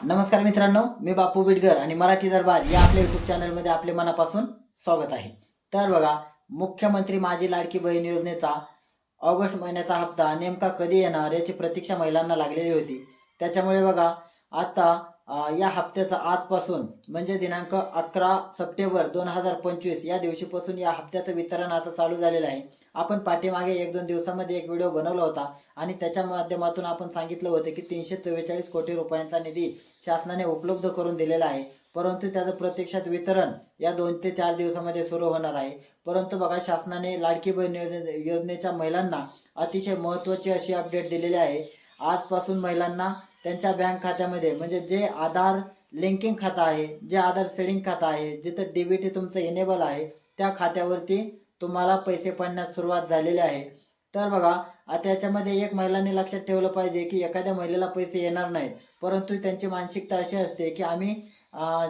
नमस्कार मित्रांनो मी बापू बिडगर आणि मराठी दरबार या आपल्या युट्यूब चॅनलमध्ये आपले मनापासून स्वागत आहे. तर बघा मुख्यमंत्री माझी लाडकी बहीण योजनेचा ऑगस्ट महिन्याचा हप्ता नेमका कधी येणार याची प्रतीक्षा महिलांना लागलेली होती. त्याच्यामुळे बघा आता या हप्त्याचा आजपासून म्हणजे दिनांक अकरा सप्टेंबर दोन हजार पंचवीस या दिवशीपासून या हप्त्याचं वितरण आता चालू झालेलं आहे. आपण पाठीमागे एक दोन दिवसामध्ये एक व्हिडिओ बनवला होता आणि त्याच्या माध्यमातून आपण सांगितलं होतं की तीनशे चव्वेचाळीस कोटी रुपयांचा निधी शासनाने उपलब्ध करून दिलेला आहे. परंतु त्याचं प्रत्यक्षात वितरण या दोन ते चार दिवसामध्ये सुरू होणार आहे. परंतु बघा शासनाने लाडकी बहीण योजने योजनेच्या महिलांना अतिशय महत्त्वाची अशी अपडेट दिलेली आहे. आजपासून महिलांना त्यांच्या बँक खात्यामध्ये म्हणजे जे आधार लिंकिंग खातं आहे जे आधार सेडिंग खातं आहे जिथं डीबीटी तुमचं इनेबल आहे त्या खात्यावरती तुम्हाला पैसे पडण्यास सुरुवात झालेली आहे. तर बघा आता याच्यामध्ये एक महिलांनी लक्षात ठेवलं पाहिजे की एखाद्या महिलेला पैसे येणार नाहीत. परंतु त्यांची मानसिकता अशी असते की आम्ही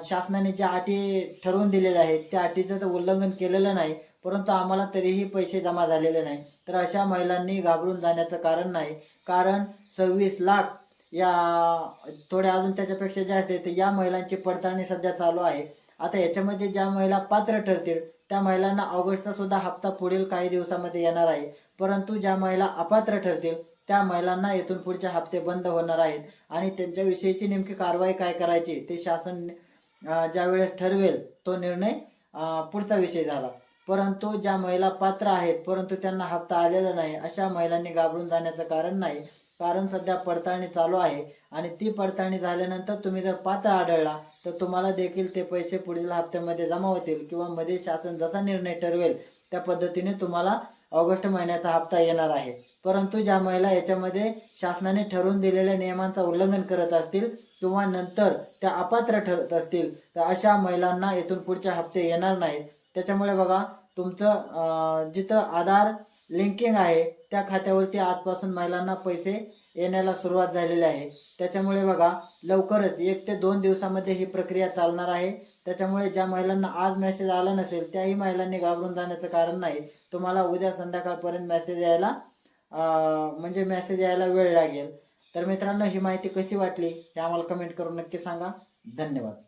शासनाने ज्या अटी ठरवून दिलेल्या आहेत त्या अटीचं तर उल्लंघन केलेलं नाही. परंतु आम्हाला तरीही पैसे जमा झालेले नाही. तर अशा महिलांनी घाबरून जाण्याचं कारण नाही. कारण सव्वीस लाख या थोड्या अजून त्याच्यापेक्षा जास्त आहे तर या महिलांची पडताळणी सध्या चालू आहे. आता याच्यामध्ये ज्या महिला पात्र ठरतील त्या महिलांना ऑगस्टचा सुद्धा हप्ता पुढील काही दिवसामध्ये येणार आहे. परंतु ज्या महिला अपात्र ठरतील त्या महिलांना येथून पुढचे हप्ते बंद होणार आहेत. आणि त्यांच्याविषयीची नेमकी कारवाई काय करायची ते शासन ज्यावेळेस ठरवेल तो निर्णय पुढचा विषय झाला. परंतु ज्या महिला पात्र आहेत परंतु त्यांना हप्ता आलेला नाही अशा महिलांनी घाबरून जाण्याचं कारण नाही. कारण सध्या पडताळणी चालू आहे आणि ती पडताळणी झाल्यानंतर तुम्ही जर पात्र आढळला तर तुम्हाला देखील ते पैसे पुढील हप्त्यामध्ये जमा होतील किंवा मध्ये शासन जसा निर्णय ठरवेल त्या पद्धतीने तुम्हाला ऑगस्ट महिन्याचा हप्ता येणार आहे. परंतु ज्या महिला याच्यामध्ये शासनाने ठरवून दिलेल्या नियमांचा उल्लंघन करत असतील किंवा नंतर त्या अपात्र ठरत असतील तर अशा महिलांना येथून पुढचे हप्ते येणार नाहीत. त्याच्यामुळे बघा तुमचं जिथं आधार लिंकिंग आहे त्या खात्यावरती आजपासून महिलांना पैसे येण्याला सुरुवात झालेली आहे. त्याच्यामुळे बघा लवकरच एक ते दोन दिवसामध्ये ही प्रक्रिया चालणार आहे. त्याच्यामुळे ज्या महिलांना आज मेसेज आला नसेल त्याही महिलांनी घाबरून जाण्याचं कारण नाही. तुम्हाला उद्या संध्याकाळपर्यंत मेसेज यायला म्हणजे मेसेज यायला वेळ लागेल. तर मित्रांनो ही माहिती कशी वाटली हे आम्हाला कमेंट करून नक्की सांगा. धन्यवाद.